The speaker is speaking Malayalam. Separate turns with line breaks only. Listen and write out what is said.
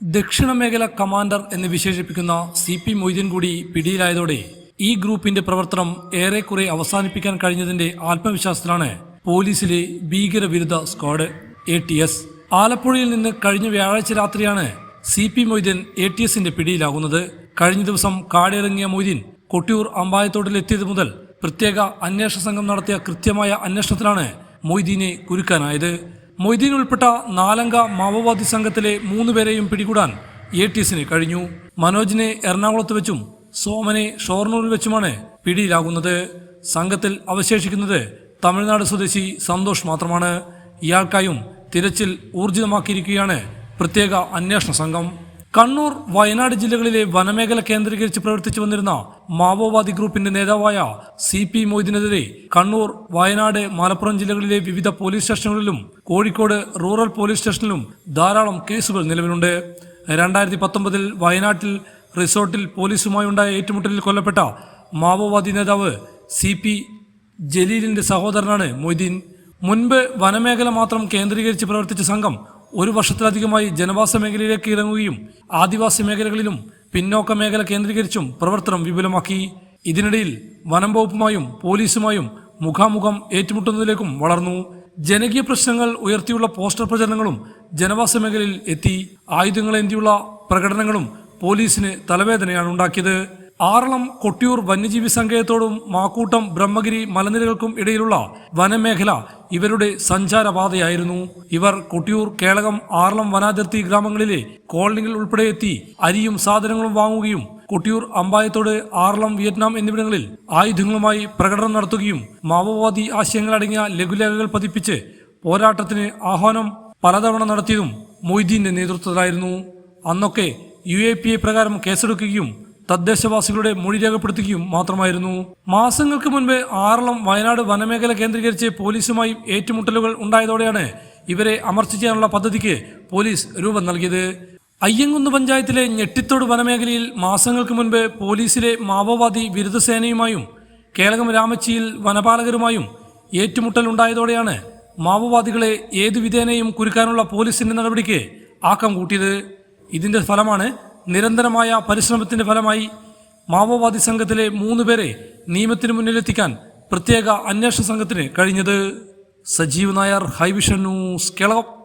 ദക്ഷിണ മേഖല കമാൻഡർ എന്ന് വിശേഷിപ്പിക്കുന്ന സി പി മൊയ്തീൻ കൂടി പിടിയിലായതോടെ ഈ ഗ്രൂപ്പിന്റെ പ്രവർത്തനം ഏറെക്കുറെ അവസാനിപ്പിക്കാൻ കഴിഞ്ഞതിന്റെ ആത്മവിശ്വാസത്തിലാണ് പോലീസിലെ ഭീകരവിരുദ്ധ സ്ക്വാഡ് എ ടി എസ്. ആലപ്പുഴയിൽ നിന്ന് കഴിഞ്ഞ വ്യാഴാഴ്ച രാത്രിയാണ് C P Moideen A T എസിന്റെ പിടിയിലാകുന്നത്. കഴിഞ്ഞ ദിവസം കാടിറങ്ങിയ മൊയ്തീൻ കൊട്ടിയൂർ അമ്പായത്തോട്ടിലെത്തിയത് മുതൽ പ്രത്യേക അന്വേഷണ സംഘം നടത്തിയ കൃത്യമായ അന്വേഷണത്തിലാണ് മൊയ്തീനെ കുരുക്കാനായത്. മൊയ്തീൻ ഉൾപ്പെട്ട നാലംഗ മാവോവാദി സംഘത്തിലെ മൂന്നുപേരെയും പിടികൂടാൻ എ ടി എസിന് കഴിഞ്ഞു. മനോജിനെ എറണാകുളത്ത് വെച്ചും സോമനെ ഷോർണൂരിൽ വെച്ചുമാണ് പിടിയിലാകുന്നത്. സംഘത്തിൽ അവശേഷിക്കുന്നത് തമിഴ്നാട് സ്വദേശി സന്തോഷ് മാത്രമാണ്. ഇയാൾക്കായും തിരച്ചിൽ ഊർജിതമാക്കിയിരിക്കുകയാണ് പ്രത്യേക അന്വേഷണ സംഘം. കണ്ണൂർ വയനാട് ജില്ലകളിലെ വനമേഖല കേന്ദ്രീകരിച്ച് പ്രവർത്തിച്ചു വന്നിരുന്ന മാവോവാദി ഗ്രൂപ്പിന്റെ നേതാവായ സി പി മൊയ്തീനെതിരെ കണ്ണൂർ വയനാട് മലപ്പുറം ജില്ലകളിലെ വിവിധ പോലീസ് സ്റ്റേഷനുകളിലും കോഴിക്കോട് റൂറൽ പോലീസ് സ്റ്റേഷനിലും ധാരാളം കേസുകൾ നിലവിലുണ്ട്. രണ്ടായിരത്തി പത്തൊമ്പതിൽ വയനാട്ടിൽ റിസോർട്ടിൽ പോലീസുമായുണ്ടായ ഏറ്റുമുട്ടലിൽ കൊല്ലപ്പെട്ട മാവോവാദി നേതാവ് സി പി ജലീലിന്റെ സഹോദരനാണ് മൊയ്തീൻ. മുൻപ് വനമേഖല മാത്രം കേന്ദ്രീകരിച്ച് പ്രവർത്തിച്ച സംഘം ഒരു വർഷത്തിലധികമായി ജനവാസ മേഖലയിലേക്ക് ഇറങ്ങുകയും ആദിവാസി മേഖലകളിലും പിന്നോക്ക മേഖല കേന്ദ്രീകരിച്ചും പ്രവർത്തനം വിപുലമാക്കി. ഇതിനിടയിൽ വനം വകുപ്പുമായും പോലീസുമായും മുഖാമുഖം ഏറ്റുമുട്ടുന്നതിലേക്കും വളർന്നു. ജനകീയ പ്രശ്നങ്ങൾ ഉയർത്തിയുള്ള പോസ്റ്റർ പ്രചരണങ്ങളും ജനവാസ മേഖലയിൽ എത്തി. ആയുധങ്ങളേന്തിയുള്ള പ്രകടനങ്ങളും പോലീസിന് തലവേദനയാണ് ഉണ്ടാക്കിയത്. ആറളം കൊട്ടിയൂർ വന്യജീവി സങ്കേതത്തോടും മാക്കൂട്ടം ബ്രഹ്മഗിരി മലനിരകൾക്കും ഇടയിലുള്ള വനമേഖല ഇവരുടെ സഞ്ചാരപാതയായിരുന്നു. ഇവർ കൊട്ടിയൂർ കേളകം ആറളം വനാതിർത്തി ഗ്രാമങ്ങളിലെ കോളനികൾ ഉൾപ്പെടെ എത്തി അരിയും സാധനങ്ങളും വാങ്ങുകയും കൊട്ടിയൂർ അമ്പായത്തോട് ആറളം വിയറ്റ്നാം എന്നിവിടങ്ങളിൽ ആയുധങ്ങളുമായി പ്രകടനം നടത്തുകയും മാവോവാദി ആശയങ്ങളടങ്ങിയ ലഘുലേഖകൾ പതിപ്പിച്ച് പോരാട്ടത്തിന് ആഹ്വാനം പലതവണ നടത്തിയതും മൊയ്തീന്റെ നേതൃത്വത്തിലായിരുന്നു. അന്നൊക്കെ യു എ പി എ പ്രകാരം കേസെടുക്കുകയും തദ്ദേശവാസികളുടെ മൊഴി രേഖപ്പെടുത്തുകയും മാത്രമായിരുന്നു. മാസങ്ങൾക്ക് മുൻപ് ആറളം വയനാട് വനമേഖല കേന്ദ്രീകരിച്ച് പോലീസുമായും ഏറ്റുമുട്ടലുകൾ ഉണ്ടായതോടെയാണ് ഇവരെ അമർച്ച ചെയ്യാനുള്ള പദ്ധതിക്ക് പോലീസ് രൂപം നൽകിയത്. അയ്യങ്കുന്ന് പഞ്ചായത്തിലെ ഞെട്ടിത്തോട് വനമേഖലയിൽ മാസങ്ങൾക്ക് മുൻപ് പോലീസിലെ മാവോവാദി വിരുദ്ധസേനയുമായും കേളകം രാമച്ചിയിൽ വനപാലകരുമായും ഏറ്റുമുട്ടലുണ്ടായതോടെയാണ് മാവോവാദികളെ ഏതു വിധേനയും കുരുക്കാനുള്ള പോലീസിന്റെ നടപടിക്ക് ആക്കം കൂട്ടിയത്. ഇതിന്റെ ഫലമാണ് നിരന്തരമായ പരിശ്രമത്തിന്റെ ഫലമായി മാവോവാദി സംഘത്തിലെ മൂന്ന് പേരെ നിയമത്തിന് മുന്നിലെത്തിക്കാൻ പ്രത്യേക അന്വേഷണ സംഘത്തിന് കഴിഞ്ഞത് Sajeev Nair high vision news Kelakam